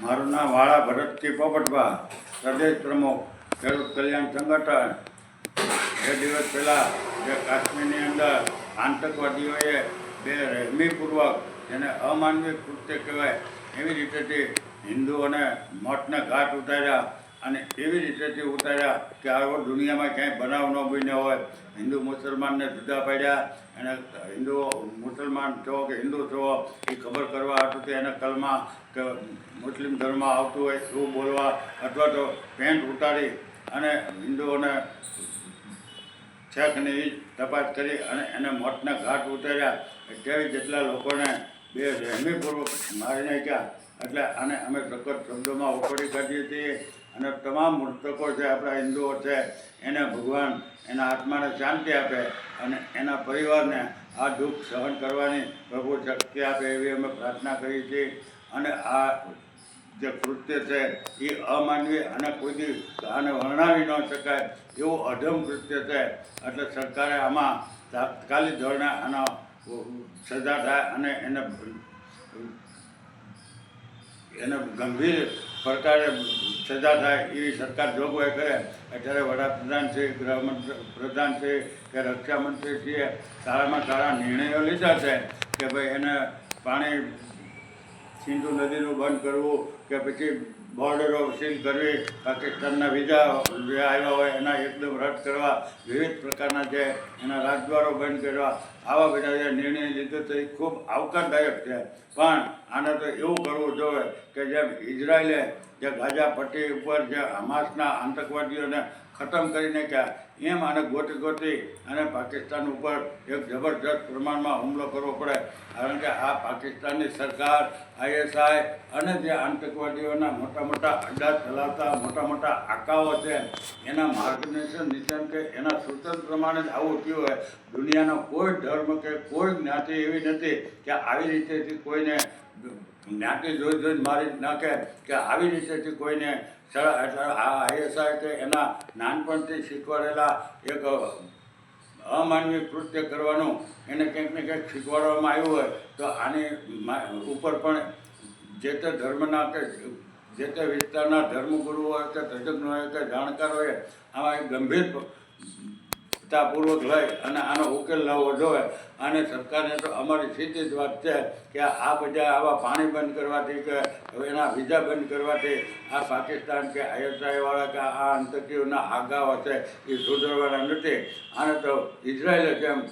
મારું નામ વાળા ભરતજી પોપટભા, પ્રદેશ પ્રમુખ, ખેડૂત કલ્યાણ સંગઠન. બે દિવસ પહેલાં જે કાશ્મીરની અંદર આતંકવાદીઓએ બે રહેમીપૂર્વક જેને અમાનવીય કૃત્ય કહેવાય એવી રીતેથી હિન્દુઓને મઠને ઘાટ ઉતાર્યા. અને એવી રીતેથી ઉતાર્યા કે આવો દુનિયામાં ક્યાંય બનાવ ન બન્યો હોય. હિન્દુ મુસલમાનને જુદા પાડ્યા અને હિન્દુઓ મુસલમાન છો કે હિન્દુ છો એ ખબર કરવા હતું કે એને કલમાં કે મુસ્લિમ ધર્મ આવતું હોય એવું બોલવા અથવા તો પેન્ટ ઉતારી અને હિન્દુઓને છેકની એ તપાસ કરી અને એને મોતના ઘાટ ઉતાર્યા. તેવી જેટલા લોકોને બે રહેમીપૂર્વક મારી નાખ્યા એટલે આને અમે સખત શબ્દોમાં વખોડી કાઢીએ છીએ અને તમામ મૃતકો છે, આપણા હિન્દુઓ છે, એને ભગવાન, એના આત્માને શાંતિ આપે અને એના પરિવારને આ દુઃખ સહન કરવાની પ્રભુ શક્તિ આપે એવી અમે પ્રાર્થના કરીએ છીએ. અને આ જે કૃત્ય છે, એ અમાનવીય અને કોઈ આને વર્ણવી ન શકાય એવું અધમ કૃત્ય છે. એટલે સરકારે આમાં તાત્કાલિક ધોરણે આનો સજા થાય અને એને એને ગંભીર પ્રકારે સજા થાય એવી સરકાર જોગવાઈ કરે, અત્યારે વડાપ્રધાન છે, ગૃહમંત્રી, પ્રધાન છે કે રક્ષામંત્રી છે સારામાં સારા નિર્ણયો લીધા છે કે ભાઈ એને પાણી સિંધુ નદીનું બંધ કરવું કે પછી બોર્ડરો સીલ કરવી, પાકિસ્તાનના વિઝા જે આવ્યા હોય એના એકદમ રદ કરવા, વિવિધ પ્રકારના જે એના રાજદ્વારો બંધ કરવા, આવા બધા જે નિર્ણય લીધો તો એ ખૂબ આવકારદાયક છે. પણ આને તો એવું કરવું જોઈએ કે જેમ ઇઝરાયલે જે ગાઝા પટ્ટી ઉપર જે હમાસના આતંકવાદીઓને ખતમ કરી નાખ્યા, એમ આને ગોતી ગોતી અને પાકિસ્તાન ઉપર એક જબરજસ્ત પ્રમાણમાં હુમલો કરવો પડે. કારણ કે આ પાકિસ્તાનની સરકાર, આઈએસઆઈ અને જે આતંકવાદીઓના મોટા મોટા અડ્ડા ચલાવતા, મોટા મોટા આકાઓ છે, એના માર્ગદર્શન નિશાન કે એના સૂચન પ્રમાણે જ આવું થયું હોય, દુનિયાનો કોઈ ધર્મ કે કોઈ જ્ઞાતિ એવી નથી કે આવી રીતેથી કોઈને જ્ઞાતિ જોઈ જોઈને મારી નાખે, કે આવી રીતેથી કોઈને આ આઈએસઆઈ કે એના નાનપણથી શીખવાડેલા એક અમાનવીય કૃત્ય કરવાનું એને કંઈક ને કંઈક શીખવાડવામાં આવ્યું હોય, તો આની ઉપર પણ જે તે ધર્મના કે જે તે વિસ્તારના ધર્મગુરુ હોય કે તજજ્ઞ હોય કે જાણકાર હોય આમાં એક ગંભીર તાપૂર્વક લઈ અને આનો ઉકેલ લાવવો જોઈએ. અને સરકારને તો અમારી સીધી જ વાત છે કે આ બધા આવા પાણી બંધ કરવાથી કે એના વિઝા બંધ કરવાથી આ પાકિસ્તાન કે આઈએસઆઈવાળા કે આ આતંકીઓના આગાઓ છે એ સુધરવાના નથી. આને તો ઇઝરાયલે જેમ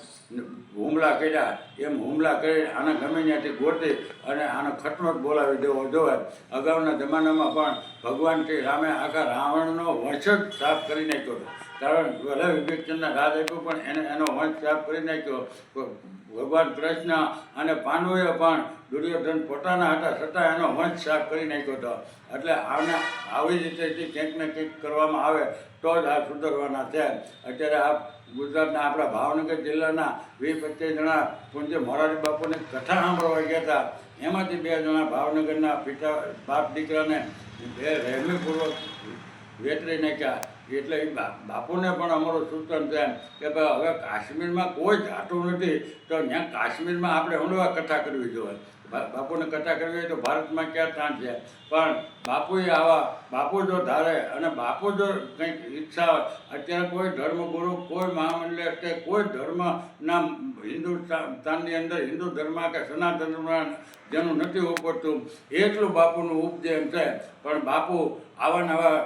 હુમલા કર્યા, એમ હુમલા કરી આને ગમે ત્યાંથી ગોતી અને આનો ખટમટ બોલાવી દેવો જોઈએ અગાઉના જમાનામાં પણ ભગવાન શ્રી રામે આખા રાવણનો વંશ જ સાફ કરી નાખ્યો હતો. કારણ ભલે વિવેકચંદના રાજ આપ્યો પણ એને એનો વંશ સાફ કરી નાખ્યો. ભગવાન કૃષ્ણ અને પાંડવોએ પણ દુર્યોધન પોતાના હતા છતાં એનો વંશ સાફ કરી નાખ્યો હતો. એટલે આને આવી રીતે કંઈક ને કંઈક કરવામાં આવે તો જ આ સુધરવાના છે અત્યારે આ ગુજરાતના આપણા ભાવનગર જિલ્લાના વીસ પચીસ જણા પૂજ્ય મોરારી બાપુની કથા સાંભળવા ગયા હતા. એમાંથી બે જણા ભાવનગરના પિતા બાપ દીકરાને બે રહેમીપૂર્વક વેતરી નાખ્યા. એટલે એ બાપુને પણ અમારું સૂચન છે કે ભાઈ હવે કાશ્મીરમાં કોઈ જાતું નથી, તો ત્યાં કાશ્મીરમાં આપણે હમણાં કથા કરવી જોઈએ. બાપુને કથા કરવી હોય તો ભારતમાં ક્યાં સ્થાન છે? પણ બાપુએ આવા બાપુ જો ધારે અને બાપુ જો કંઈક ઈચ્છા હોય, અત્યારે કોઈ ધર્મગુરુ, કોઈ મહામંડળ કે કોઈ ધર્મના હિન્દુસ્તાનની અંદર હિન્દુ ધર્મ કે સનાતન ધર્મ જેનું નથી ઉપડતું, એટલું બાપુનું ઉપજેમ છે. પણ બાપુ આવા નવા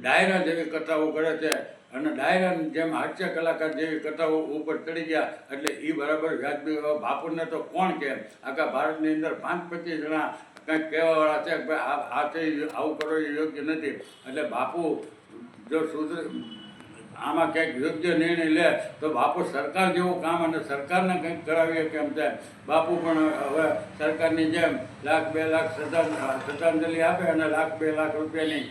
ડાયરા જેવી કથાઓ કરે છે. અને ડાયરાની જેમ હાસ્ય કલાકાર જેવી કથાઓ ઉપર ચડી ગયા એટલે એ બરાબર વ્યાજબી બાપુને તો કોણ કે? આખા ભારતની અંદર પાંચ પચીસ જણા કંઈક કહેવાવાળા છે કે ભાઈ, આ છે આવું કરો યોગ્ય નથી. એટલે બાપુ જો સુધર આમાં કંઈક યોગ્ય નિર્ણય લે તો બાપુ સરકાર જેવું કામ અને સરકારને કંઈક કરાવીએ કેમ છે? બાપુ પણ હવે સરકારની જેમ લાખ બે લાખ શ્રદ્ધા શ્રદ્ધાંજલિ આપે અને લાખ બે લાખ રૂપિયાની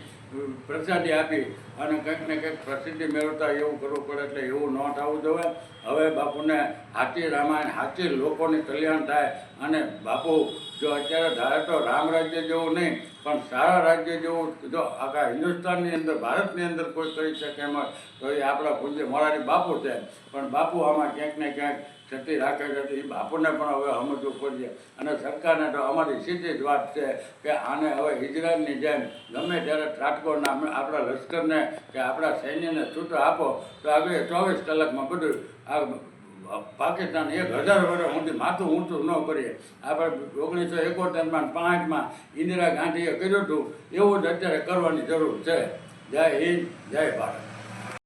પ્રસાદી આપી અને કંઈક ને કંઈક પ્રસિદ્ધિ મેળવતા એવું કરવું પડે એટલે એવું ન થવું જોઈએ. હવે બાપુને હાથી રામાયણ, હાથી લોકોની કલ્યાણ થાય અને બાપુ જો અત્યારે ધારે તો રામ રાજ્ય જેવું નહીં, પણ સારા રાજ્ય જેવું જો આખા હિન્દુસ્તાનની અંદર, ભારતની અંદર કોઈ કરી શકે એમ, તો એ આપણા પૂજ્ય મોરારી બાપુ છે. પણ બાપુ આમાં ક્યાંક ને ક્યાંક ક્ષતિ રાખે છે એ બાપુને પણ હવે સમજવું પડશે. અને સરકારને તો અમારી સીધી જ વાત છે કે આને હવે ઇઝરાયલની જેમ ગમે ત્યારે નામે આપણા લશ્કરને કે આપણા સૈન્યને છૂટો આપો, તો આગળ ચોવીસ કલાકમાં બધું આ પાકિસ્તાન એક હજાર વર્ષ સુધી માથું ઊંચું ન કરીએ. આપણે ઓગણીસો એકોતેરમાં પાંચમાં ઇન્દિરા ગાંધીએ કર્યું હતું, એવું જ અત્યારે કરવાની જરૂર છે. જય હિન્દ, જય ભારત.